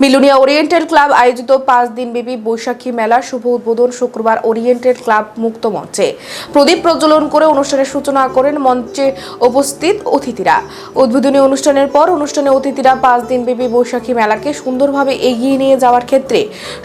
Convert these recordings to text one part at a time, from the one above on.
মিলুনিয়া oriental club আয়োজিত পাঁচ দিন দিনব্যাপী বৈশাখী মেলা শুভ উদ্বোধন শুক্রবার ওরিয়েন্টাল ক্লাব মুক্ত মঞ্চে। প্রদীপ প্রজ্বলন করে অনুষ্ঠানের সূচনা করেন মঞ্চে উপস্থিত অতিথিরা। উদ্বোধনী অনুষ্ঠানের পর অনুষ্ঠানে অতিথিরা পাঁচ দিন দিনব্যাপী বৈশাখী মেলাকে সুন্দরভাবে এগিয়ে নিয়ে যাওয়ার ক্ষেত্রে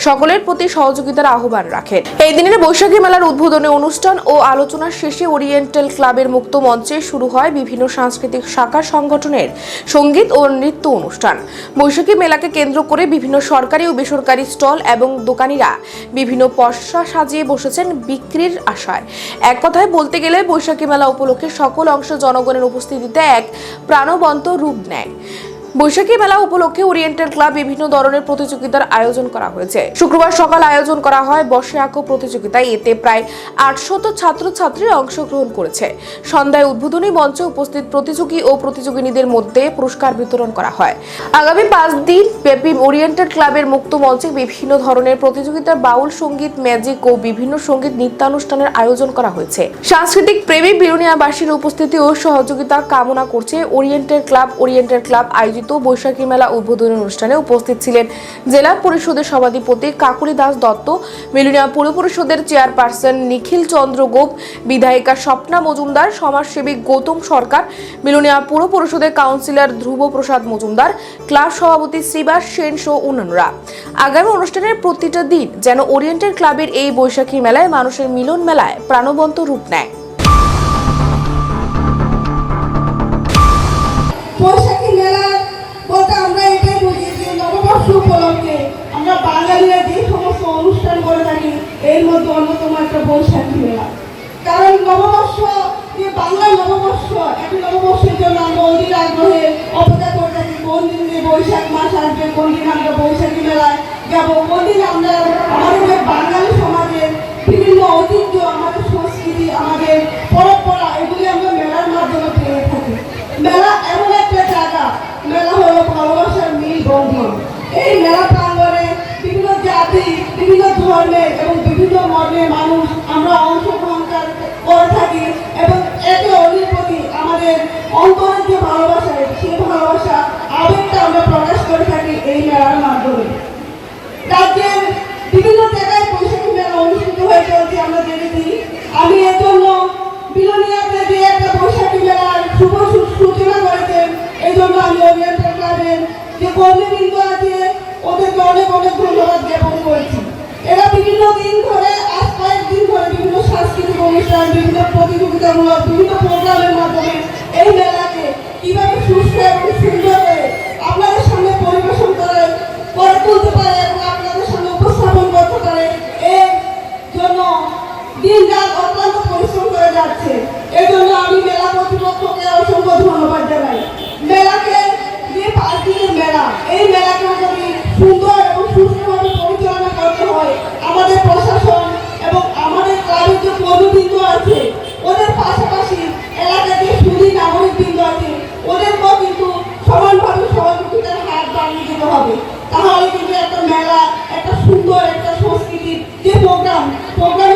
সকলের প্রতি সহযোগিতার আহ্বান রাখেন। এই দিনের বৈশাখী মেলার উদ্বোধনী অনুষ্ঠান ও আলোচনা শেষে ওরিয়েন্টাল ক্লাবের মুক্ত মঞ্চে শুরু হয় বিভিন্ন সাংস্কৃতিক শাখা সংগঠনের সংগীত ও নৃত্য অনুষ্ঠান। বৈশাখী মেলাকে কেন্দ্র করে বিভিন্ন সরকারি ও বেসরকারি স্টল এবং দোকানিরা বিভিন্ন পশা সাজিয়ে বসেছেন বিক্রির আশায়। এক কথায় বলতে গেলে বৈশাখী মেলা উপলক্ষে সকল অংশ জনগণের উপস্থিতিতে এক প্রাণবন্ত রূপ নেয়। বৈশাখী মেলা উপলক্ষে ওরিয়েন্টাল ক্লাব বিভিন্ন ধরনের প্রতিযোগিতার আয়োজন করা হয়েছে। শুক্রবার সকাল আয়োজন করা হয় বসে আঁকো প্রতিযোগিতায়। এতে প্রায় আটশত ছাত্রছাত্রী অংশগ্রহণ করেছে। সন্ধ্যায় উদ্বোধনী মঞ্চে উপস্থিত প্রতিযোগী ও প্রতিযোগিনীদের মধ্যে পুরস্কার বিতরণ করা হয়। আগামী পাঁচ দিন ব্যাপী ওরিয়েন্টাল ক্লাবের মুক্ত মঞ্চে বিভিন্ন ধরনের প্রতিযোগিতার বাউল সংগীত, ম্যাজিক ও বিভিন্ন সংগীত নৃত্যানুষ্ঠানের আয়োজন করা হয়েছে। সাংস্কৃতিক প্রেমী বিরুনিয়াবাসীর উপস্থিতি ও সহযোগিতা কামনা করছে ওরিয়েন্টাল ক্লাব ওরিয়েন্টাল ক্লাব আয়োজিত বৈশাখী মেলা উদ্বোধনী অনুষ্ঠানে উপস্থিত ছিলেন জেলা পরিষদের সভাধিপতি কাকুলি দাস দত্ত, মিলুনিয়া পুর পরিষদের চেয়ারপারসন নিখিল চন্দ্র গোপ, বিধায়িকা স্বপ্না মজুমদার, সমাজসেবী গৌতম সরকার, মিলুনিয়া পুর পরিষদের কাউন্সিলর ধ্রুব প্রসাদ মজুমদার ক্লাব সভাপতি শ্রীবাস সেন সহ অন্যান্যরা। আগামী অনুষ্ঠানের প্রতিটা দিন যেন ওরিয়েন্টাল ক্লাবের এই বৈশাখী মেলায় মানুষের মিলন মেলায় প্রাণবন্ত রূপ নেয়। এর মধ্যে অন্যতম একটা বৈশাখী মেলা। কারণ নববর্ষ যে বাংলা নববর্ষ একটা নববর্ষের জন্য আমরা অধীর আগ্রহে অপেক্ষা করে থাকি কোন দিন বৈশাখ মাস আসবে, কোন দিন আমরা বৈশাখী মেলায় যাব অন্তরের যে ভালোবাসা সেই ভালোবাসা আবেগটা আমরা প্রকাশ করে থাকি এই মেলার মাধ্যমে। রাজ্যের বিভিন্ন জায়গায় বৈশাখী মেলা অনুষ্ঠিত হয়ে চলছে আমরা দেখেছি আমি এর জন্য বিলোনিয়াতে যে একটা বৈশাখী মেলার শুভ সূচনা করেছেন। এই জন্য আমি ওরিয়েন্টাল ক্লাবের যে কর্মীবৃন্দ আছে, ওদেরকে অনেক অনেক ধন্যবাদ জ্ঞাপন করছি। এরা বিভিন্ন দিন ধরে, আজ কয়েকদিন ধরে বিভিন্ন সাংস্কৃতিক অনুষ্ঠান, বিভিন্ন প্রতিযোগিতামূলক, বিভিন্ন প্রোগ্রামের মাধ্যমে এই মেলাকে কীভাবে সুস্থ এবং সুন্দর করে আপনাদের সামনে পরিবেশন করে করে তুলতে পারে এবং আপনাদের সামনে উপস্থাপন করতে পারে, এর জন্য দিন রাত অত্যন্ত পরিশ্রম করে যাচ্ছে। এই জন্য আমি মেলা কর্তৃপক্ষকে Một